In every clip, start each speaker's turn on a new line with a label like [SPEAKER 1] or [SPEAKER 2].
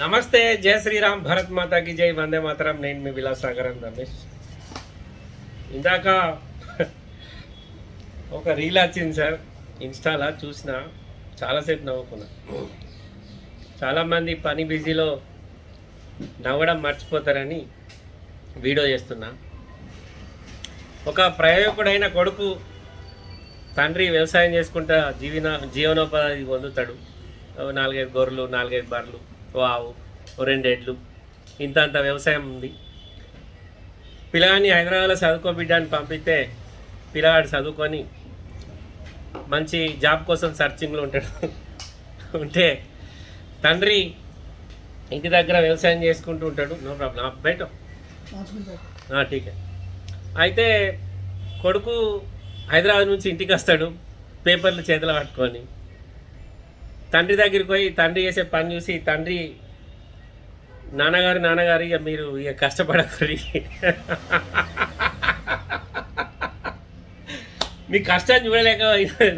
[SPEAKER 1] నమస్తే జయ శ్రీరామ్ భరత్ మాతాకి జై వందే మాతరం. నేను మీ విలాసాగరం రమేష్. ఇందాక ఒక రీల్ వచ్చింది సార్. ఇన్స్టాలా చూసిన చాలాసేపు నవ్వుకున్నా. చాలామంది పని బిజీలో నవ్వడం మర్చిపోతారని వీడియో చేస్తున్నా. ఒక ప్రయోజకుడైన కొడుకు తండ్రి వ్యవసాయం చేసుకుంటా జీవన జీవనోపాధి పొందుతాడు. నాలుగైదు గొర్రెలు నాలుగైదు బర్రెలు. వావు ఓ రెండేళ్ళు ఇంత అంత వ్యవసాయం ఉంది. పిల్లగాడిని హైదరాబాద్లో చదువుకోబిడ్డాన్ని పంపిస్తే పిల్లగాడు చదువుకొని మంచి జాబ్ కోసం సర్చింగ్లో ఉంటాడు. ఉంటే తండ్రి ఇంటి దగ్గర వ్యవసాయం చేసుకుంటూ ఉంటాడు. No problem. బయట టీకే అయితే కొడుకు హైదరాబాద్ నుంచి ఇంటికి వస్తాడు. పేపర్లు చేతిలో పట్టుకొని. తండ్రి దగ్గరికి పోయి తండ్రి చేసే పని చూసి తండ్రి నాన్నగారు నాన్నగారు ఇక మీరు ఇక కష్టపడకూడదు మీ కష్టాన్ని చూడలేక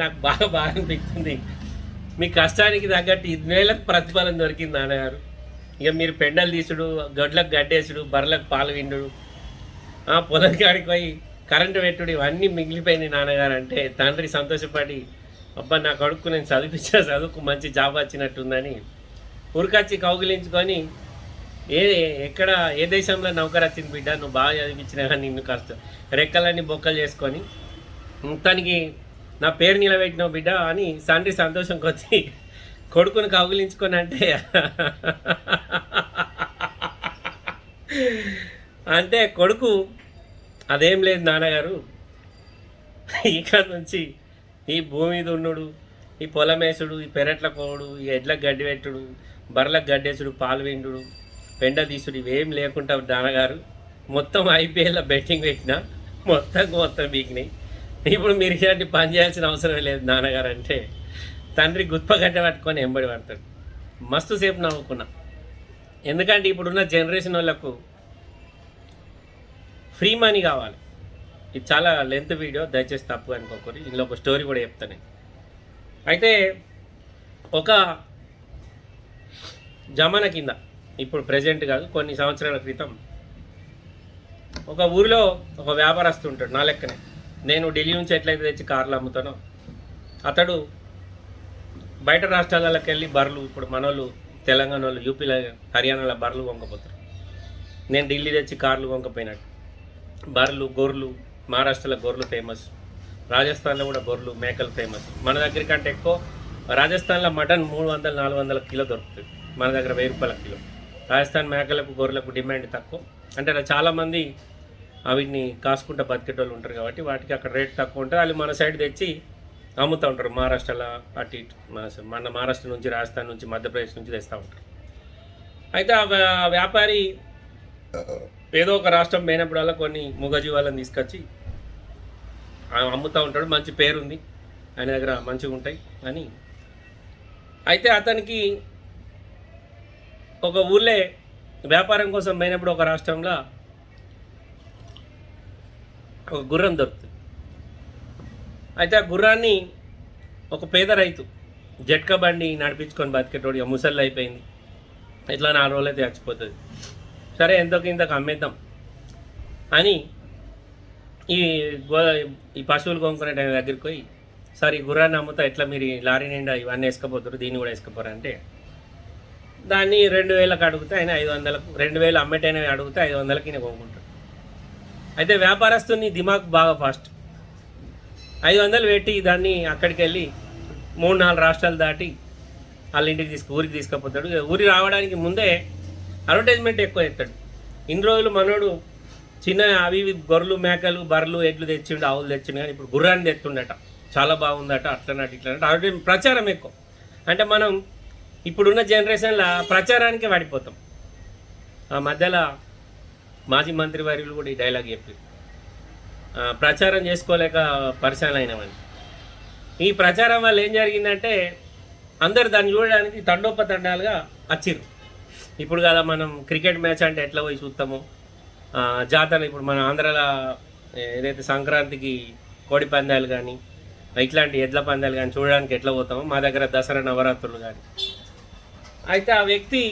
[SPEAKER 1] నాకు బాగా బాగా అనిపిస్తుంది. మీ కష్టానికి తగ్గట్టు ఇన్నేళ్ళకు ప్రతిఫలం దొరికింది నాన్నగారు. ఇక మీరు పెండలు తీసుడు గడ్లకు గడ్డేసుడు బర్రెలకు పాలు విండు ఆ పొలం కాడికి పోయి కరెంటు పెట్టుడు ఇవన్నీ మిగిలిపోయినాయి నాన్నగారు. అంటే తండ్రి సంతోషపడి అబ్బా నా కొడుకు నేను చదివించిన చదువుకు మంచి జాబ్ వచ్చినట్టుందని ఉరికొచ్చి కౌగిలించుకొని ఏ ఎక్కడ ఏ దేశంలో నౌకర్ వచ్చింది బిడ్డ నువ్వు బాగా చదివించినా కానీ నిన్ను కష్టం రెక్కలన్నీ బొక్కలు చేసుకొని మొత్తానికి నా పేరు నిలబెట్టినావు బిడ్డ అని తండ్రి సంతోషం కొద్ది కొడుకుని కౌగిలించుకొని అంటే అంటే కొడుకు అదేం లేదు నాన్నగారు ఇక్కడ నుంచి ఈ భూమి దున్నుడు ఈ పొలమేసుడు ఈ పెరట్ల కోడు ఈ ఎడ్లకు గడ్డి పెట్టుడు బర్రెలకు గడ్డేసుడు పాలు విండుడు పెండ తీసుడు ఇవేం లేకుండా నాన్నగారు మొత్తం ఐపీఎల్లో బెట్టింగ్ పెట్టిన మొత్తం మొత్తం బీకినాయి. ఇప్పుడు మీరు ఇలాంటి పని చేయాల్సిన అవసరం లేదు నాన్నగారు అంటే. తండ్రి గుత్పగడ్డ పట్టుకొని ఎంబడి పడతాడు. మస్తు సేపు నవ్వుకున్నా. ఎందుకంటే ఇప్పుడున్న జనరేషన్ వాళ్ళకు ఫ్రీ మనీ కావాలి. ఇది చాలా లెంత్ వీడియో దయచేసి తప్పు అనుకోకూడదు ఇందులో ఒక స్టోరీ కూడా చెప్తాను అయితే ఒక జమాన కింద ఇప్పుడు ప్రజెంట్ కాదు కొన్ని సంవత్సరాల క్రితం ఒక ఊరిలో ఒక వ్యాపారస్తు ఉంటాడు నా లెక్కనే. నేను ఢిల్లీ నుంచి ఎట్లయితే తెచ్చి కార్లు అమ్ముతానో అతడు బయట రాష్ట్రాలకు వెళ్ళి బర్రెలు ఇప్పుడు మనోళ్ళు తెలంగాణ వాళ్ళు యూపీలో హర్యానాలో బర్రెలు కొనుక్కపోతారు నేను ఢిల్లీ తెచ్చి కార్లు కొనుక్కపోయినట్టు బర్రెలు గొర్రెలు మహారాష్ట్రలో గొర్రెలు ఫేమస్ రాజస్థాన్లో కూడా గొర్రెలు మేకలు ఫేమస్ మన దగ్గర కంటే ఎక్కువ రాజస్థాన్లో మటన్ మూడు వందల నాలుగు వందల కిలో దొరుకుతుంది. మన దగ్గర వెయ్యి రూపాయల కిలో. రాజస్థాన్ మేకలకు గొర్రెలకు డిమాండ్ తక్కువ. అంటే అలా చాలామంది వీటిని కాసుకుంటూ బతికేటోళ్ళు ఉంటారు కాబట్టి వాటికి అక్కడ రేట్ తక్కువ ఉంటుంది. వాళ్ళు మన సైడ్ తెచ్చి అమ్ముతూ ఉంటారు. మహారాష్ట్రలో అటు ఇటు మన- మన మహారాష్ట్ర నుంచి రాజస్థాన్ నుంచి మధ్యప్రదేశ్ నుంచి తెస్తూ ఉంటారు. అయితే ఆ వ్యాపారి ఏదో ఒక రాష్ట్రం పోయినప్పుడల్లా కొన్ని మూగజీవాలను తీసుకొచ్చి అమ్ముతూ ఉంటాడు. మంచి పేరుంది. ఆయన దగ్గర మంచిగా ఉంటాయి అని. అయితే అతనికి ఒక ఊళ్ళే వ్యాపారం కోసం పోయినప్పుడు ఒక రాష్ట్రంలో ఒక గుర్రం దొరుకుతుంది. అయితే ఆ గుర్రాన్ని ఒక పేద రైతు జట్కా బండి నడిపించుకొని బతికేటోడు ముసళ్ళు అయిపోయింది. ఇట్లా నాలుగు రోజులు అయితే చచ్చిపోతుంది సరే ఎంతో ఇంతకు అమ్మేద్దాం అని ఈ గో ఈ పశువులు కొనుక్కునే టైం దగ్గరికి పోయి సార్ ఈ గుర్రాన్ని అమ్ముతా ఎట్లా మీరు ఈ లారీ నిండా ఇవన్నీ వేసుకపోతారు దీన్ని కూడా వేసుకపోరు అంటే దాన్ని రెండు వేలకు అడిగితే ఆయన ఐదు వందలకు రెండు వేలు అమ్మేటైనా అడిగితే ఐదు వందలకి నేను కొనుక్కుంటాడు అయితే వ్యాపారస్తుని దిమాగ్ బాగా ఫాస్ట్. ఐదు వందలు పెట్టి దాన్ని అక్కడికి వెళ్ళి మూడు నాలుగు రాష్ట్రాలు దాటి వాళ్ళ ఇంటికి తీసుకు ఊరికి తీసుకుపోతాడు. ఊరి రావడానికి ముందే అడ్వర్టైజ్మెంట్ ఎక్కువ ఎత్తాడు ఇన్ని రోజులు మనోడు చిన్న అవి ఇవి గొర్రెలు మేకలు బర్రెలు ఎడ్లు తెచ్చిండు ఆవులు తెచ్చిండు కానీ ఇప్పుడు గుర్రాన్ని తెస్తుండట. చాలా బాగుందట అట్లనట ఇట్లనట. అడ్వర్టైజ్ ప్రచారం ఎక్కువ. అంటే మనం ఇప్పుడున్న జనరేషన్లో ప్రచారానికే వాడిపోతాం. ఆ మధ్యలో మాజీ మంత్రి వర్యులు కూడా ఈ డైలాగ్ చెప్పి ప్రచారం చేసుకోలేక పరిశాన్ అయినామని ఈ ప్రచారం వల్ల ఏం జరిగిందంటే అందరు దాన్ని చూడడానికి తండోపతండాలుగా వచ్చిర్రు ఇప్పుడు కదా మనం క్రికెట్ మ్యాచ్ అంటే ఎట్లా పోయి చూస్తామో? జాతర జాతరలు ఇప్పుడు మన ఆంధ్రాలో ఏదైతే సంక్రాంతికి కోడి పందాలు కానీ ఇట్లాంటి ఎడ్ల పందాలు కానీ చూడడానికి ఎట్లా పోతామో? మా దగ్గర దసరా నవరాత్రులు కానీ అయితే ఆ వ్యక్తి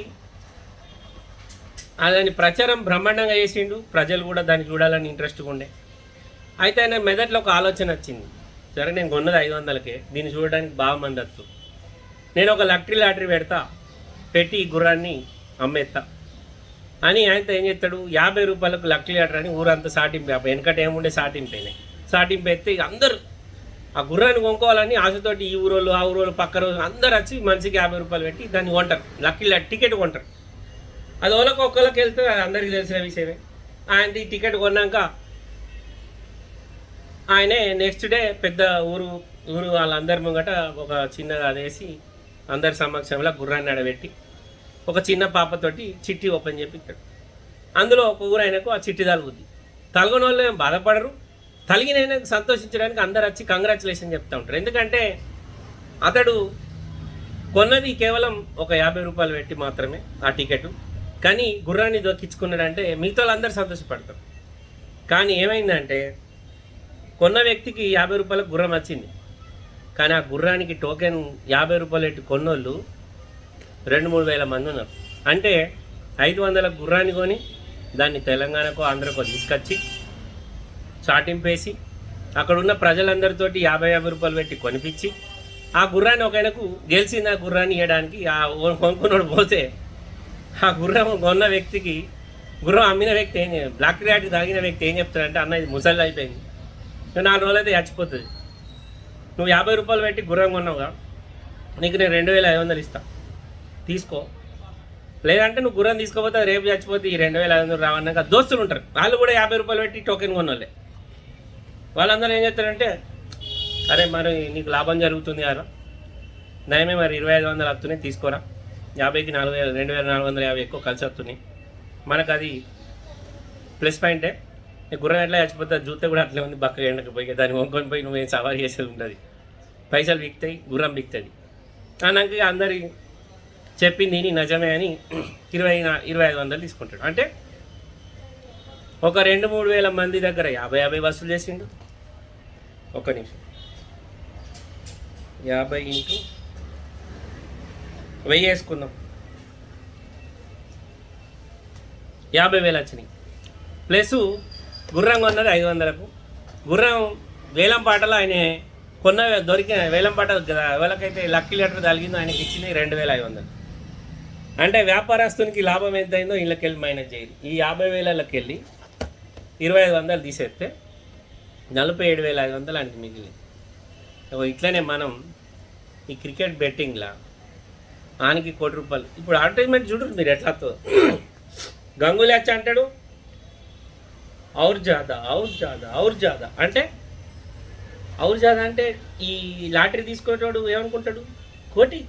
[SPEAKER 1] దాని ప్రచారం బ్రహ్మాండంగా చేసిండు. ప్రజలు కూడా దాన్ని చూడాలని ఇంట్రెస్ట్గా ఉండే. అయితే ఆయన మెదట్లో ఒక ఆలోచన వచ్చింది. సరే నేను కొన్నది ఐదు వందలకే. దీన్ని చూడడానికి బాగా మంది వచ్చు నేను ఒక లక్టరీ లాటరీ పెడతా. పెట్టి ఈ గుర్రాన్ని అమ్మేస్తా. అని ఆయనతో ఏం చేస్తాడు? యాభై రూపాయలకు లక్ లీటర్ అని ఊరంతా సాటింపు వెనకట ఏముండే సాటింపు సాటింపు ఎత్తే అందరూ ఆ గుర్రాన్ని కొనుక్కోవాలని ఆశతోటి ఈ ఊరోళ్ళు ఆ ఊరోళ్ళు పక్క రోజు అందరు వచ్చి మనిషికి యాభై రూపాయలు పెట్టి దాన్ని కొంటారు. లక్కీ టికెట్ కొంటారు. అది వాళ్ళకి ఒక్కళ్ళకి వెళ్తే అది అందరికీ తెలిసిన విషయమే. ఆయన ఈ టికెట్ కొన్నాక ఆయనే నెక్స్ట్ డే పెద్ద ఊరు ఊరు వాళ్ళందరి ముంగట ఒక చిన్నగా అదేసి అందరి సమక్షంలో గుర్రాన్ని నడబెట్టి ఒక చిన్న పాపతోటి చిట్టి ఓపెన్ చేపిస్తాడు. అందులో ఒక ఊరైనకు ఆ చిట్టి తలుగుద్ది తలగని వాళ్ళు ఏం బాధపడరు. తలిగిన ఆయనకు సంతోషించడానికి అందరు వచ్చి కంగ్రాచులేషన్ చెప్తూ ఉంటారు. ఎందుకంటే అతడు కొన్నది కేవలం ఒక యాభై రూపాయలు పెట్టి మాత్రమే ఆ టికెట్. కానీ గుర్రాన్ని దొక్కించుకున్నాడంటే మిగతా వాళ్ళందరూ సంతోషపడతారు. కానీ ఏమైందంటే కొన్న వ్యక్తికి యాభై రూపాయలకు గుర్రం వచ్చింది. కానీ ఆ గుర్రానికి టోకెన్ యాభై రూపాయలు పెట్టి కొన్నోళ్ళు రెండు మూడు వేల మంది ఉన్నారు. అంటే ఐదు వందల గుర్రాన్ని కొని దాన్ని తెలంగాణకు ఆంధ్రకు తీసుకొచ్చి చాటింపేసి అక్కడ ఉన్న ప్రజలందరితోటి యాభై యాభై రూపాయలు పెట్టి కొనిపించి ఆ గుర్రాన్ని ఒక గెలిచింది గెలిచిన ఆ గుర్రాన్ని ఇవ్వడానికి ఆ కొనుక్కున్నాడు పోతే ఆ గుర్రం కొన్న వ్యక్తికి గుర్రం అమ్మిన వ్యక్తి ఏం బ్లాక్ ర్యాట్ తాగిన వ్యక్తి ఏం చెప్తాడంటే అన్న ఇది ముసలి అయిపోయింది. నువ్వు నాలుగు రోజులు అయితే చచ్చిపోతుంది. నువ్వు యాభై రూపాయలు పెట్టి గుర్రం కొన్నావుగా నీకు నేను రెండు వేల ఐదు వందలు ఇస్తా. తీసుకో. లేదంటే నువ్వు గుర్రం తీసుకోపోతే రేపు చచ్చిపోతే ఈ రెండు వేల ఐదు వందలు రావన్నాక దోస్తులు ఉంటారు. వాళ్ళు కూడా యాభై రూపాయలు పెట్టి టోకెన్ కొన్నోళ్ళే వాళ్ళందరూ ఏం చేస్తారంటే అరే మరి నీకు లాభం జరుగుతుంది కదా. నయమే మరి ఇరవై ఐదు వందలు వస్తున్నాయి తీసుకోరా. యాభైకి నాలుగు వేల రెండు వేల నాలుగు వందల యాభై ఎక్కువ కలిసి వస్తున్నాయి మనకు అది ప్లస్ పాయింటే నీ గుర్రం ఎట్లా చచ్చిపోతే జూతే కూడా అట్లే ఉంది బక్క ఎండకు పోయి దాన్ని వంకొని పోయి నువ్వేం సవారీ చేసేది ఉండదు. పైసలు బిక్తాయి గుర్రం బిక్తుంది అన్నాక అందరి చెప్పింది నీ నిజమే అని ఇరవై ఇరవై ఐదు వందలు తీసుకుంటాడు. అంటే ఒక రెండు మూడు వేల మంది దగ్గర యాభై యాభై వసూలు చేసిండు. ఒక నిమిషం. యాభై ఇంటూ వెయ్యి వేసుకుందాం. యాభై వేలు వచ్చినాయి. ప్లస్ గుర్రం కొన్నది ఐదు వందలకు. గుర్రం వేలం పాటలో ఆయన కొన్న దొరికిన వేలం పాట వేలకైతే లక్కీ లెటర్ తగిలిందో ఆయనకి ఇచ్చినాయి రెండు వేల ఐదు వందలు. అంటే వ్యాపారస్తునికి లాభం ఎంతైందో ఇళ్ళకెళ్ళి ఇళ్ళకి వెళ్ళి మైనస్ చేయాలి ఈ యాభై వేలకి వెళ్ళి ఇరవై ఐదు వందలు తీసేస్తే నలభై ఏడు వేల ఐదు వందలు ఆయనకి మిగిలింది. ఇట్లనే మనం ఈ క్రికెట్ బెట్టింగ్లా ఆనికి కోటి రూపాయలు. ఇప్పుడు అడ్వర్టైజ్మెంట్ చూడరు మీరు ఎట్లా వస్తుందో. వచ్చి అంటాడు ఔర్ జాదా ఔర్ జాదా ఔర్ జాదా. అంటే ఔర్ జాదా అంటే ఈ లాటరీ తీసుకునేటోడు ఏమనుకుంటాడు? కోటి.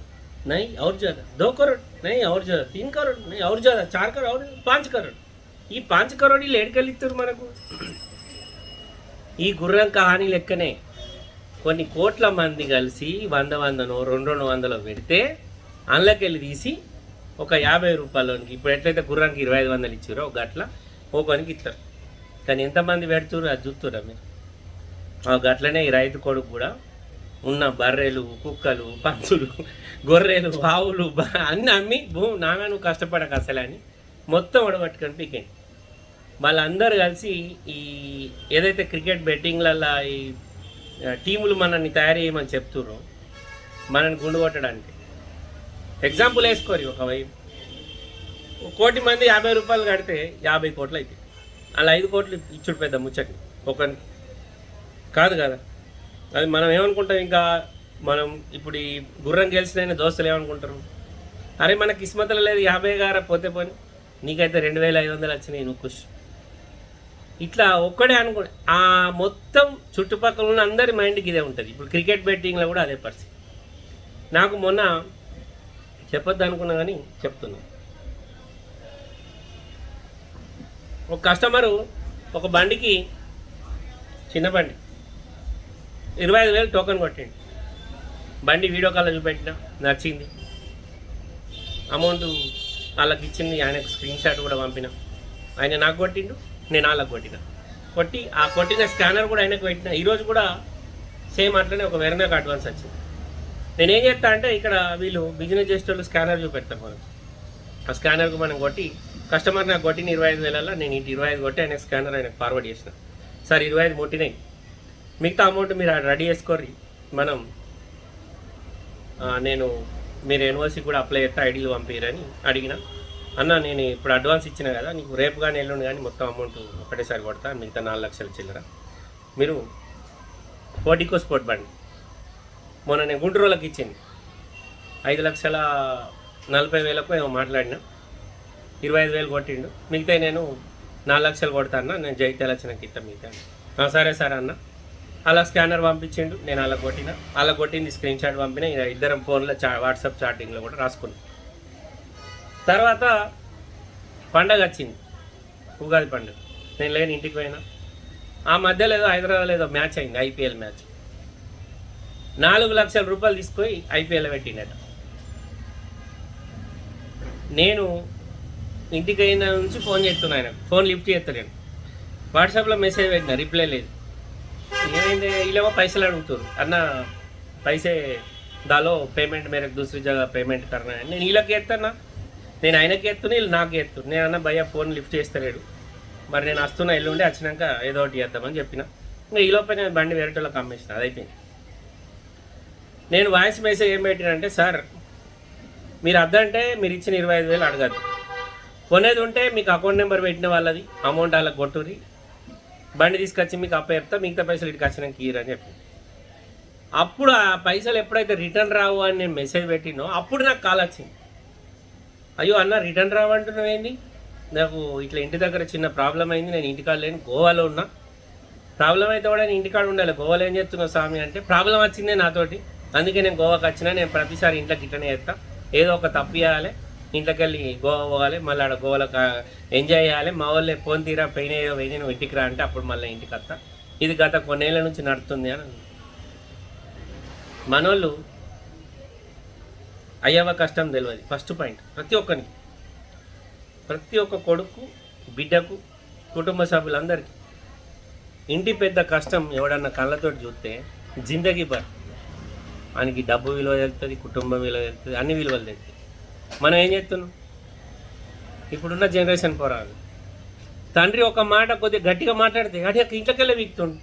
[SPEAKER 1] నై और ज़्यादा। दो करोड़ నై और ज़्यादा। तीन करोड़ నై और ज़्यादा। चार करोड़ और पाँच करोड़। ఈ పాంచ్ కరోడ్ వీళ్ళు ఎడికెళ్ళి ఇస్తారు మనకు। ఈ గుర్రం కహాని లెక్కనే కొన్ని కోట్ల మంది కలిసి వంద వందనో రెండు రెండు వందలో పెడితే అందులోకెళ్ళి తీసి ఒక యాభై రూపాయలకి ఇప్పుడు ఎట్లయితే గుర్రానికి ఇరవై ఐదు వందలు ఇచ్చారో ఒక గట్ల ఓ పనికి ఇస్తారు. కానీ ఎంతమంది పెడుతురు అది చూస్తురా మీరు? ఆ గట్లనే ఈ రైతు కొడుకు కూడా ఉన్న బర్రెలు కుక్కలు పంచులు గొర్రెలు ఆవులు అన్నీ అమ్మి భూ నాన్న నువ్వు కష్టపడక అసలని అని మొత్తం ఒడగట్టుకొని పీకండి. వాళ్ళందరూ కలిసి ఈ ఏదైతే క్రికెట్ బెట్టింగ్లలో ఈ టీములు మనల్ని తయారు చేయమని చెప్తుర్రో మనల్ని గుండు కొట్టడానికి. ఎగ్జాంపుల్ వేసుకోరు ఒక వైపు. ఒక కోటి మంది యాభై రూపాయలు కడితే యాభై కోట్లు అవుతాయి అలా ఐదు కోట్లు ఇచ్చుడు పెద్ద ముచ్చట్లు. ఒక కాదు కదా. అది మనం ఏమనుకుంటాం? ఇంకా మనం ఇప్పుడు ఈ గుర్రం గెలిచిన దోస్తులు ఏమనుకుంటారు? అరే మన కిస్మతలు లేదు యాభై గారా పోతే పోని. నీకైతే రెండు వేల ఐదు వందలు వచ్చినాయి నువ్వు ఖుష్ ఇట్లా ఒక్కడే అనుకో ఆ మొత్తం చుట్టుపక్కల ఉన్న అందరి మైండ్కి ఇదే ఉంటుంది. ఇప్పుడు క్రికెట్ బెట్టింగ్లో కూడా అదే పరిస్థితి. నాకు మొన్న చెప్పొద్దు అనుకున్నా కానీ చెప్తున్నా. ఒక కస్టమరు ఒక బండికి చిన్న బండి. ఇరవై ఐదు వేలు టోకెన్ కొట్టిండు. బండి వీడియో కాల్ చూపెట్టిన నచ్చింది అమౌంట్ వాళ్ళకి ఇచ్చింది ఆయనకు స్క్రీన్ షాట్ కూడా పంపిన. ఆయన నాకు కొట్టిండు నేను వాళ్ళకి కొట్టిన. కొట్టి ఆ కొట్టిన స్కానర్ కూడా ఆయనకు పెట్టిన. ఈరోజు కూడా సేమ్ అట్లనే ఒక వేరే నాకు అడ్వాన్స్ వచ్చింది. నేనేం చేస్తా అంటే ఇక్కడ వీళ్ళు బిజినెస్ చేసేటోళ్ళు స్కానర్ చూపెడతారు మనం ఆ స్కానర్కు మనం కొట్టి కస్టమర్ నాకు కొట్టిన ఇరవై ఐదు వేలలో నేను ఇంటి ఇరవై ఐదు కొట్టి ఆయన స్కానర్ ఆయనకు ఫార్వర్డ్ చేసిన. సార్ ఇరవై ఐదు కొట్టినాయి మిగతా అమౌంట్ మీరు రెడీ చేసుకోర్రి. మనం నేను మీరు యూనివర్సిటీ కూడా అప్లై చేస్తే ఐడీలు పంపిరని అడిగిన. అన్న నేను ఇప్పుడు అడ్వాన్స్ ఇచ్చిన కదా నీకు రేపు కానీ ఎల్లుండి కానీ మొత్తం అమౌంట్ ఒకటేసారి కొడతా మిగతా నాలుగు లక్షల చిల్లర. మీరు పోటీకో స్పోర్ట్ బండి. మొన్న నేను గుంటూరులోకి ఇచ్చింది. ఐదు లక్షల నలభై వేలకు ఏమో మాట్లాడినా. ఇరవై ఐదు వేలు కొట్టిండు. మిగతా నేను నాలుగు లక్షలు కొడతా అన్న నేను జైత్యాల ఇస్తాను మిగతా సరే సరే అన్న. అలా స్కానర్ పంపించిండు. నేను అలా కొట్టిన. అలా కొట్టింది స్క్రీన్ షాట్ పంపిన. ఇద్దరం ఫోన్లో చా వాట్సాప్ చాటింగ్లో కూడా రాసుకున్నాం. తర్వాత పండగ వచ్చింది. ఉగాది పండుగ. నేను లేని ఇంటికి పోయినా. ఆ మధ్యలో ఏదో హైదరాబాద్ ఏదో మ్యాచ్ అయింది. IPL match. నాలుగు లక్షల రూపాయలు తీసుకొని ఐపీఎల్ పెట్టిండట. నేను ఇంటికి అయిన నుంచి ఫోన్ చేస్తున్నాను ఆయన ఫోన్ లిఫ్ట్ చేస్తలేను. వాట్సాప్లో మెసేజ్ పెట్టిన. రిప్లై లేదు. ఏమైంది? వీళ్ళేమో పైసలు అడుగుతారు అన్న పైసే దాలో పేమెంట్ మేరకు దూసరి జగह పేమెంట్ కర్నా. నేను వీళ్ళకి ఎత్తన్నా నేను ఆయనకి ఎత్తున్నా వీళ్ళు నాకు ఎత్తురు నేను అన్న భయ్య ఫోన్ లిఫ్ట్ చేస్తలేడు. మరి నేను వస్తున్నా ఎల్లుండి వచ్చినాక ఏదో ఒకటి చేద్దామని చెప్పిన. ఇంకా ఈలోపే నేను బండి వేరేటోళ్ళకి అమ్మేసిన. అదైపోయింది. నేను వాయిస్ మెసేజ్ ఏం పెట్టినంటే సార్ మీరు అద్దంటే మీరు ఇచ్చిన ఇరవై ఐదు వేలు అడగద్దు. కొనేది ఉంటే మీకు అకౌంట్ నెంబర్ పెట్టిన వాళ్ళది అమౌంట్ వాళ్ళకి కొట్టురి బండి తీసుకొచ్చి మీకు అప్ప చెప్తా మిగతా పైసలు ఇటు వచ్చినాక అని చెప్పి. అప్పుడు ఆ పైసలు ఎప్పుడైతే రిటర్న్ రావు అని నేను మెసేజ్ పెట్టినో అప్పుడు నాకు కాల్ వచ్చింది. అయ్యో అన్న రిటర్న్ రావంటున్నావు ఏంది? నాకు ఇట్లా ఇంటి దగ్గర చిన్న ప్రాబ్లం అయింది నేను ఇంటికాడ లేని గోవాలో ఉన్నా. ప్రాబ్లం అయితే కూడా నేను ఇంటికాడ ఉండాలి గోవాలో ఏం చేస్తున్నావు స్వామి అంటే ప్రాబ్లం వచ్చిందే నాతోటి. అందుకే నేను గోవాకి వచ్చినా నేను ప్రతిసారి ఇంట్లోకి ఇట్లనే చేస్తా. ఏదో ఒక తప్పు చేయాలి. ఇంట్లోకి వెళ్ళి గోవా పోవాలి మళ్ళీ ఆడ గోవాలో ఎంజాయ్ చేయాలి. మా వాళ్ళే ఫోన్ తీరా పెయిన్ అయ్యో పోయింది నువ్వు ఇంటికి రా అంటే అప్పుడు మళ్ళీ ఇంటికి వస్తా. ఇది గత కొన్నేళ్ళ నుంచి నడుస్తుంది అని మనోళ్ళు అయ్యవ కష్టం తెలియదు. ఫస్ట్ పాయింట్ ప్రతి ఒక్కరికి. ప్రతి ఒక్క కొడుకు బిడ్డకు కుటుంబ సభ్యులందరికీ. ఇంటి పెద్ద కష్టం ఎవడన్నా కళ్ళతో చూస్తే జిందగీ పర్ ఆయనకి డబ్బు విలువ తెలుస్తుంది కుటుంబం విలువ తెలుస్తుంది అన్ని విలువలు తెలుస్తాయి. మనం ఏం చేస్తున్నాం? ఇప్పుడున్న జనరేషన్ పోరాలు తండ్రి ఒక మాట కొద్దిగా గట్టిగా మాట్లాడితే అడి ఇంట్లోకెళ్ళే వీక్తుండు.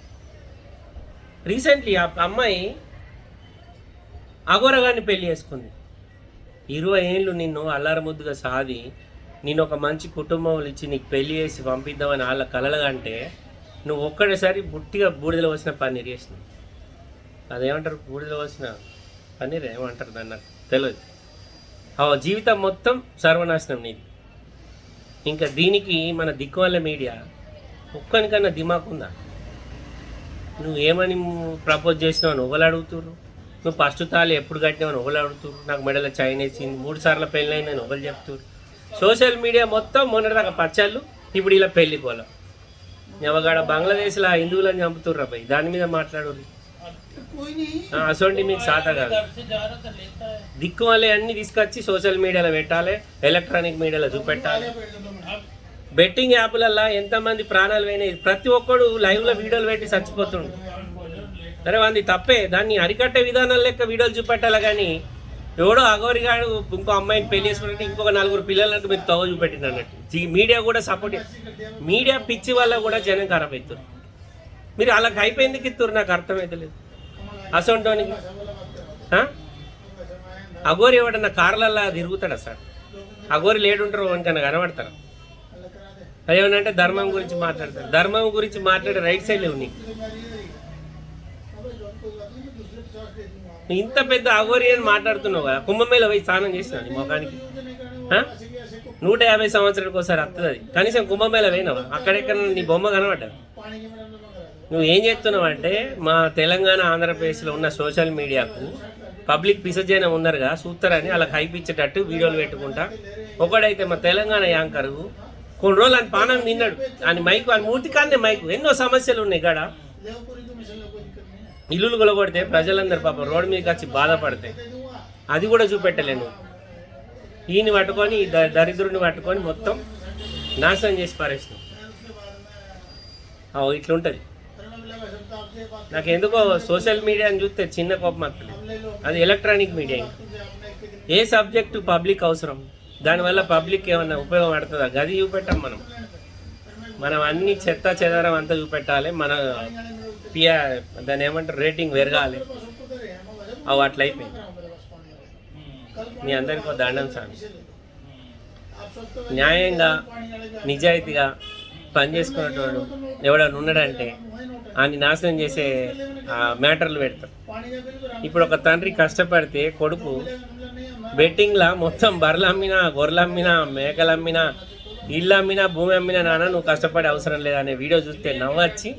[SPEAKER 1] రీసెంట్లీ ఆ అమ్మాయి అఘోరగాన్ని పెళ్ళి చేసుకుంది. ఇరవై ఏళ్ళు నిన్ను అల్లారముద్దుగా సాది నేను ఒక మంచి కుటుంబం ఇచ్చి నీకు పెళ్ళి చేసి పంపిద్దామని వాళ్ళ కలలుగా అంటే నువ్వు ఒక్కడేసారి బుట్టిగా బూడిదలో వచ్చిన పన్నీర్ చేసినావు. అదేమంటారు? బూడిదలు వచ్చిన పన్నీర్ ఏమంటారు? దాన్ని నాకు తెలియదు జీవితం మొత్తం సర్వనాశనం నీది. ఇంకా దీనికి మన దిక్కువల్ల మీడియా ఒక్కనికన్నా దిమాకు ఉందా? నువ్వు ఏమని ప్రపోజ్ చేసినావు అని ఒకరు అడుగుతుర్రు? నువ్వు ఫస్ట్ తాళి ఎప్పుడు కట్టినావని ఒకరు అడుగుతురు నాకు మెడలో చైన్ వేసింది మూడు సార్లు పెళ్ళి అయిందని ఒకరు చెప్తుర్రు. సోషల్ మీడియా మొత్తం మొన్నటిదాకా పచ్చళ్ళు ఇప్పుడు ఇలా పెళ్ళి పోలం. ఎవగాడ బంగ్లాదేశ్లో హిందువులను చంపుతుర్రా పోయి దాని మీద మాట్లాడు అసోంటి మీకు సాత కాదు. దిక్కు వాళ్ళే అన్ని తీసుకొచ్చి సోషల్ మీడియాలో పెట్టాలి ఎలక్ట్రానిక్ మీడియాలో చూపెట్టాలి. బెట్టింగ్ యాప్లల్లో ఎంతమంది ప్రాణాలు పోయినాయి? ప్రతి ఒక్కడు లైవ్లో వీడియోలు పెట్టి చచ్చిపోతుండు. సరే వాంది తప్పే. దాన్ని అరికట్టే విధానం లెక్క వీడియోలు చూపెట్టాలి కానీ ఎవడో అగోరిగాడు ఇంకో అమ్మాయిని పెళ్ళి చేసుకుంటే ఇంకొక నలుగురు పిల్లలకు మీరు తవ్వ చూపెట్టింది అన్నట్టు. మీడియా కూడా సపోర్ట్ మీడియా పిచ్చి వల్ల కూడా జనం ఖరాబ్ అవుతారు మీరు అలా అయిపోయింది ఇస్తారు నాకు అర్థమైతలేదు. అసొంటోనికి అగోరి ఎవడన్నా కార్లల్లా తిరుగుతాడా సార్? అగోరి లేడుంటారు వానికన్నా కనబడతారా? అదేమనంటే ధర్మం గురించి మాట్లాడతారు. ధర్మం గురించి మాట్లాడే రైట్ సైడ్ లేవు నీకు ఇంత పెద్ద అగోరి అని మాట్లాడుతున్నావు కదా కుంభమేళ పోయి స్నానం చేసినా నీ ముఖానికి? నూట యాభై సంవత్సరాలకు ఒకసారి వస్తుంది అది. కనీసం కుంభమేళ పోయినావా? అక్కడెక్కడ నీ బొమ్మ కనబడ్డా? నువ్వు ఏం చేస్తున్నావు అంటే మా తెలంగాణ ఆంధ్రప్రదేశ్లో ఉన్న సోషల్ మీడియాకు పబ్లిక్ పిసజనం ఉన్నారుగా సూత్రాన్ని వాళ్ళకి హైప్ ఇచ్చేటట్టు వీడియోలు పెట్టుకుంటా. ఒకడైతే మా తెలంగాణ యాంకరు కొన్ని రోజులు ఆయన పానం తిన్నాడు ఆయన మైకు ఆయన మూర్తికాన్నే మైకు. ఎన్నో సమస్యలు ఉన్నాయి కాడ ఇల్లులు కొలగొడితే ప్రజలందరూ పాపం రోడ్డు మీదకి వచ్చి బాధపడతాయి. అది కూడా చూపెట్టలేను ఈయన పట్టుకొని ఈ దరిద్రుని పట్టుకొని మొత్తం నాశనం చేసి పారేసినాం ఇట్లుంటుంది. నాకు ఎందుకో సోషల్ మీడియాని చూస్తే చిన్న కోపం వస్తుంది అది ఎలక్ట్రానిక్ మీడియా ఏ సబ్జెక్టు పబ్లిక్ అవసరం? దానివల్ల పబ్లిక్ ఏమన్నా ఉపయోగపడుతుందా గది చూపెట్టాం మనం. మనం అన్ని చెత్త చెదారం అంతా చూపెట్టాలి. మన పియా దాన్ని ఏమంటారు? రేటింగ్ పెరగాలి. అవి అట్లా అయిపోయింది. మీ అందరికీ దండం స్వామి న్యాయంగా నిజాయితీగా పని చేసుకునేటోడు ఎవడన్నా ఉన్నాడంటే ఆయన్ని నాశనం చేసే మ్యాటర్లు పెడతారు ఇప్పుడు ఒక తండ్రి కష్టపడితే కొడుకు బెట్టింగ్లా మొత్తం బర్రెలు అమ్మినా గొర్రెలు అమ్మినా మేకలు అమ్మినా ఇల్లు అమ్మినా భూమి అమ్మినా నాన్న నువ్వు కష్టపడే అవసరం లేదనే వీడియో చూస్తే నవ్వచ్చి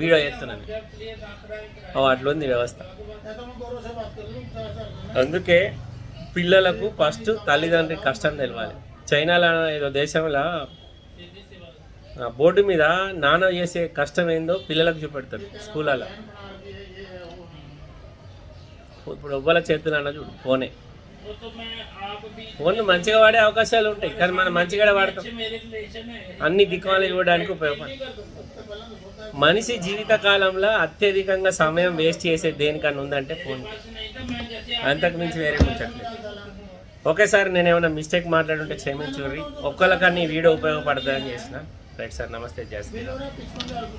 [SPEAKER 1] వీడియో చేస్తున్నాను. ఓ అట్లుంది వ్యవస్థ. అందుకే పిల్లలకు ఫస్ట్ తల్లిదండ్రి కష్టం తెలవాలి. చైనాలో ఏదో దేశంలో బోర్డు మీద నాన్న చేసే కష్టం ఏందో పిల్లలకు చూపెడతారు స్కూళ్ళలో ఇప్పుడు ఒవ్వల చేతులు అన్న చూడు ఫోనే. ఫోన్లు మంచిగా వాడే అవకాశాలు ఉంటాయి కానీ మనం మంచిగా వాడతాం. అన్ని దిక్కుమాలు ఇవ్వడానికి ఉపయోగపడుతుంది మనిషి జీవిత కాలంలో అత్యధికంగా సమయం వేస్ట్ చేసే దేనికన్నా ఉందంటే ఫోన్. అంతకు మించి వేరే ఉంచట్లేదు ఒకేసారి నేను ఏమైనా మిస్టేక్ మాట్లాడుంటే క్షమించుర్రి ఒక్కళ్ళకన్నా ఈ వీడియో ఉపయోగపడుతుందని చేసిన. రైట్ సార్ నమస్తే జయ శ్రీరామ్